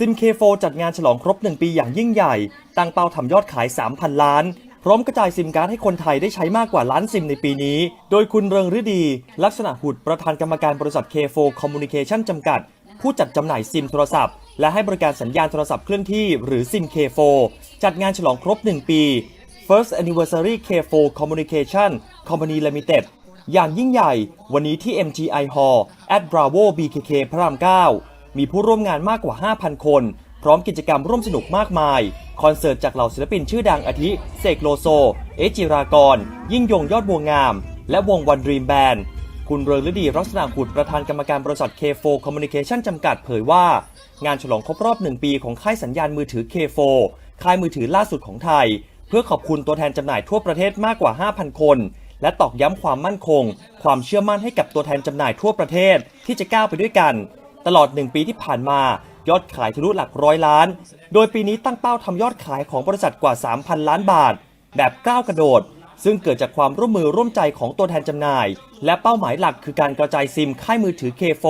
ซิมเคโฟจัดงานฉลองครบ 1 ปีอย่างยิ่งใหญ่ ตั้งเป้าทำยอดขาย 3,000 ล้าน พร้อมกระจายซิมการ์ดให้คนไทยได้ใช้มากกว่าล้านซิมในปีนี้ โดยคุณเริงฤดี ลักษณะหุดประธานกรรมการบริษัท K4 Communication จำกัด ผู้จัดจำหน่ายซิมโทรศัพท์ และให้บริการสัญญาณโทรศัพท์เคลื่อนที่หรือซิม K4 จัดงานฉลองครบ 1 ปี First Anniversary K4 Communication Company Limited อย่างยิ่งใหญ่ วันนี้ที่ MGI Hall at Bravo BKK พระราม 9 มีผู้ร่วมงานมากกว่า 5,000 คน พร้อมกิจกรรมร่วมสนุกมากมาย คอนเสิร์ตจากเหล่าศิลปินชื่อดังอาทิ เสกโลโซ เอจิรากร ยิ่งยงยอดบัวงาม และวงวันดรีมแบนด์คุณเริงฤดีรักษณะหุดประธานกรรมการบริษัท K4 Communication จำกัดเผยว่า งานฉลองครบรอบ1ปีของค่ายสัญญาณมือถือ K4 ค่ายมือถือล่าสุดของไทย เพื่อขอบคุณตัวแทนจำหน่ายทั่วประเทศมากกว่า 5,000 คน และตอกย้ำความมั่นคง ความเชื่อมั่นให้กับตัวแทนจำหน่ายทั่วประเทศที่จะก้าวไปด้วยกัน ตลอด 1 ปีที่ผ่านมา ยอดขายทะลุหลักร้อยล้าน โดยปีนี้ตั้งเป้าทำยอดขายของบริษัทกว่า 3,000 ล้านบาท แบบก้าวกระโดด ซึ่งเกิดจากความร่วมมือร่วมใจของตัวแทนจำหน่าย และเป้าหมายหลักคือการกระจายซิมค่ายมือถือ K4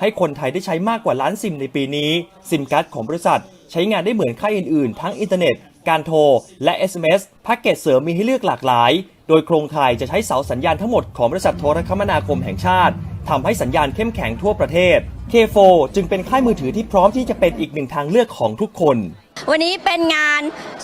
ให้คนไทยได้ใช้มากกว่าล้านซิมในปีนี้ ซิมการ์ดของบริษัท ใช้งานได้เหมือนค่ายอื่นๆ ทั้งอินเทอร์เน็ต การโทร และ SMS แพ็กเกจเสริมมีให้เลือกหลากหลาย โดยโครงข่ายจะใช้เสาสัญญาณทั้งหมดของบริษัทโทรคมนาคมแห่งชาติทำให้สัญญาณเข้มแข็งทั่วประเทศ K4 จึงเป็นค่ายมือถือที่พร้อมที่จะเป็นอีกหนึ่งทางเลือกของทุกคน วันนี้เป็นงาน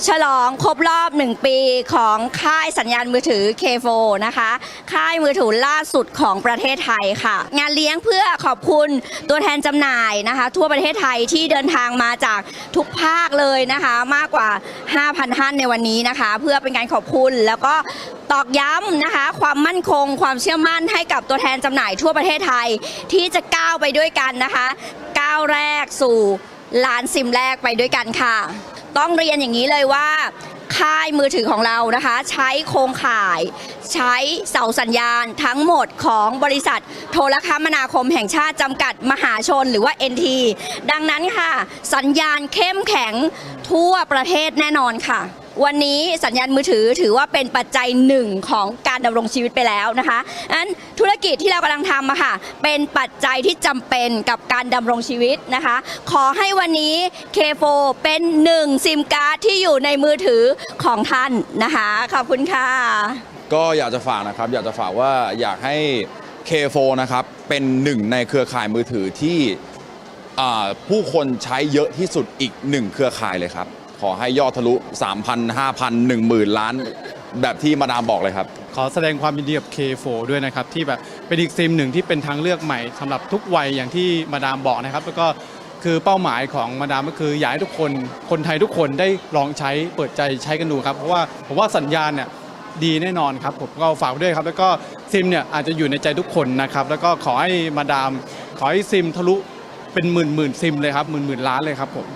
ฉลองครบรอบ 1 ปีของค่ายสัญญาณมือถือ K4 นะคะ ค่ายมือถือล่าสุดของประเทศไทยค่ะ งานเลี้ยงเพื่อขอบคุณตัวแทนจำหน่ายนะคะ ทั่วประเทศไทยที่เดินทางมาจากทุกภาคเลยนะคะ มากกว่า 5,000 ท่านในวันนี้นะคะ เพื่อเป็นการขอบคุณแล้วก็ ตอกย้ำนะคะ ความมั่นคง ความเชื่อมั่นให้กับตัวแทนจำหน่ายทั่วประเทศไทย ที่จะก้าวไปด้วยกันนะคะก้าวแรกสู่ล้านซิมแรกไปด้วยกันค่ะ ต้องเรียนอย่างนี้เลยว่าค่ายมือถือของเรานะคะ ใช้โครงข่าย ใช้เสาสัญญาณทั้งหมดของบริษัท โทรคมนาคมแห่งชาติจำกัดมหาชนหรือว่า NT ดังนั้นค่ะ สัญญาณเข้มแข็งทั่วประเทศแน่นอนค่ะ วันนี้สัญญาณมือถือถือว่าเป็นปัจจัยหนึ่งของการดำรงชีวิตไปแล้วนะคะอันธุรกิจที่เรากำลังทำอะค่ะเป็นปัจจัยที่จำเป็นกับการดำรงชีวิตนะคะ ขอให้วันนี้ K4 เป็นหนึ่งซิมการ์ดที่อยู่ในมือถือของท่านนะคะขอบคุณค่ะก็อยากจะฝากนะครับอยากจะฝากว่าอยากให้ K4 นะครับเป็นหนึ่งในเครือข่ายมือถือที่ผู้คนใช้เยอะที่สุดอีกหนึ่งเครือข่ายเลยครับ ขอให้ยอดทะลุ 3,000 5,000 10,000 ล้าน แบบที่มาดามบอกเลยครับ ขอแสดงความยินดีกับ K4 ด้วยนะครับ ที่แบบเป็นอีกซิมหนึ่งที่เป็นทางเลือกใหม่สำหรับทุกวัยอย่างที่มาดามบอกนะครับ แล้วก็คือเป้าหมายของมาดามก็คืออยากให้ทุกคนคนไทยทุกคนได้ลองใช้เปิดใจใช้กันดูครับ เพราะว่าผมว่าสัญญาณเนี่ยดีแน่นอนครับผมก็ฝากไว้ด้วยครับ แล้วก็ซิมเนี่ยอาจจะอยู่ในใจทุกคนนะครับ แล้วก็ขอให้มาดาม ขอให้ซิมทะลุเป็นหมื่นหมื่นซิมเลยครับหมื่นหมื่นล้านเลยครับผม